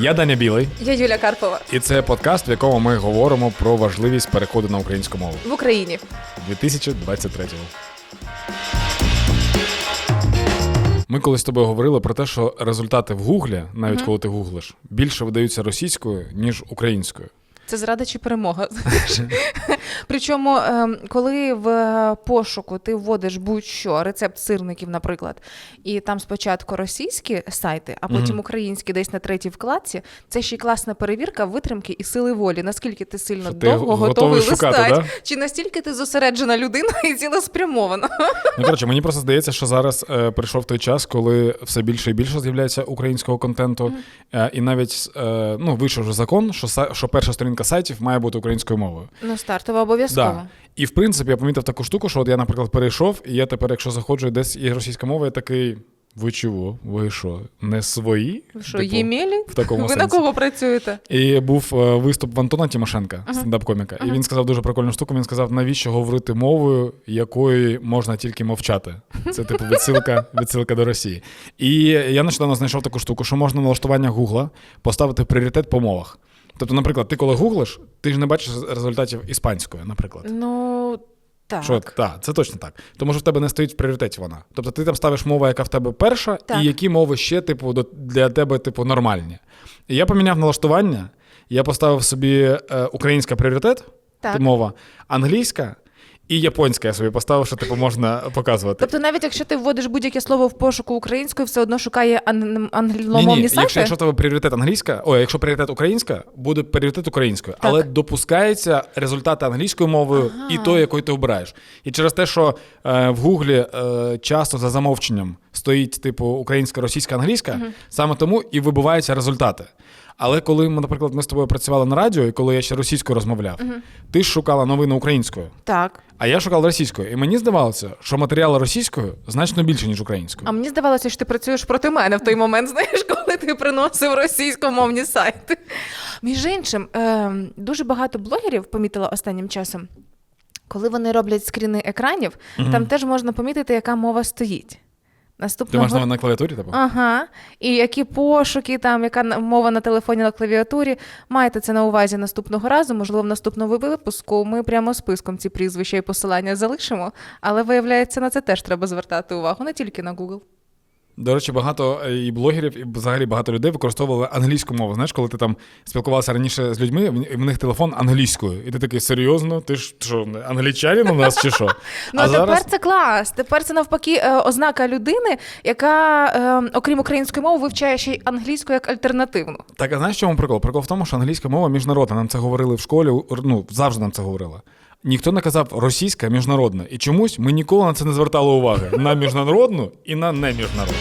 Я Даня Білий, Я Юля Карпова і це подкаст, в якому ми говоримо про важливість переходу на українську мову в Україні. 2023-го. Ми колись з тобою говорили про те, що результати в Гуглі, навіть коли ти гуглиш, більше видаються російською, ніж українською. Це зрада чи перемога. Причому, ем, коли в пошуку ти вводиш будь-що, рецепт сирників, наприклад, і там спочатку російські сайти, а потім українські десь на третій вкладці, це ще й класна перевірка витримки і сили волі. Наскільки ти сильно Що довго готовий готовий шукати, листати, да? чи настільки ти зосереджена людина і цілеспрямована. Ну, коротше, мені просто здається, що зараз е, прийшов той час, коли все більше і більше з'являється українського контенту. Е, і навіть е, ну, вийшов вже закон, що, що перша сторінка сайтів має бути українською мовою. Ну, стартова обов'язково. Да. І в принципі я помітив таку штуку, що от я, наприклад, перейшов, і я тепер, якщо заходжу, десь є російська мова, я такий. Ви чого? Ви що? Не свої? Що, Типу, ємелі? в такому Ви сенсі. на кого працюєте? І був е, виступ в Антона Тимошенка, стендап-коміка. І він сказав дуже прикольну штуку. Він сказав, навіщо говорити мовою, якою можна тільки мовчати. Це типу відсилка, відсилка до Росії. І я нещодавно знайшов таку штуку, що можна налаштування Гугла поставити пріоритет по мовах. Тобто, наприклад, ти коли гуглиш, ти ж не бачиш результатів іспанської, наприклад. Ну, так. Що так, це точно так. Тому що в тебе не стоїть в пріоритеті вона. Тобто ти там ставиш мову, яка в тебе перша, Так. і які мови ще, типу, для тебе, типу, нормальні. І я поміняв налаштування, я поставив собі е, українська пріоритет, Так. мова, англійська і японське я собі поставив, що типу можна показувати. Тобто, навіть якщо ти вводиш будь-яке слово в пошуку українською, все одно шукає ан- Ні, англомовні ні, сайти? якщо, якщо в тебе пріоритет англійська, о, якщо пріоритет українська, буде пріоритет українською, але допускається результати англійською мовою і то, якою ти обираєш. І через те, що е, в Гуглі е, часто за замовченням стоїть типу українська, російська, англійська, саме тому і вибиваються результати. Але коли ми, наприклад, ми з тобою працювали на радіо, і коли я ще російською розмовляв, ти ж шукала новини українською. Так. А я шукав російською. І мені здавалося, що матеріали російською значно більше, ніж українською. А мені здавалося, що ти працюєш проти мене в той момент, знаєш, коли ти приносив російськомовні сайти. Між іншим, е, дуже багато блогерів помітила останнім часом, коли вони роблять скріни екранів, там теж можна помітити, яка мова стоїть. Наступного... Ти можна на клавіатурі, типу? Ага. І які пошуки, там, яка мова на телефоні на клавіатурі. Маєте це на увазі наступного разу. Можливо, в наступному випуску ми прямо списком ці прізвища і посилання залишимо. Але виявляється, на це теж треба звертати увагу, не тільки на Google. До речі, багато е, і блогерів, і взагалі багато людей використовували англійську мову. Знаєш, коли ти там спілкувався раніше з людьми, в- і в них телефон англійською. І ти такий серйозно, ти ж що, англічанин у нас чи що? Ну а тепер це клас. Тепер це навпаки е, ознака людини, яка, е, окрім української мови, вивчає ще й англійську як альтернативну. Так, а знаєш, чому прикол? Прикол в тому, що англійська мова міжнародна. Нам це говорили в школі, ну завжди нам це говорили. Ніхто не казав російська міжнародна. І чомусь ми ніколи на це не звертали уваги на міжнародну і на неміжнародну.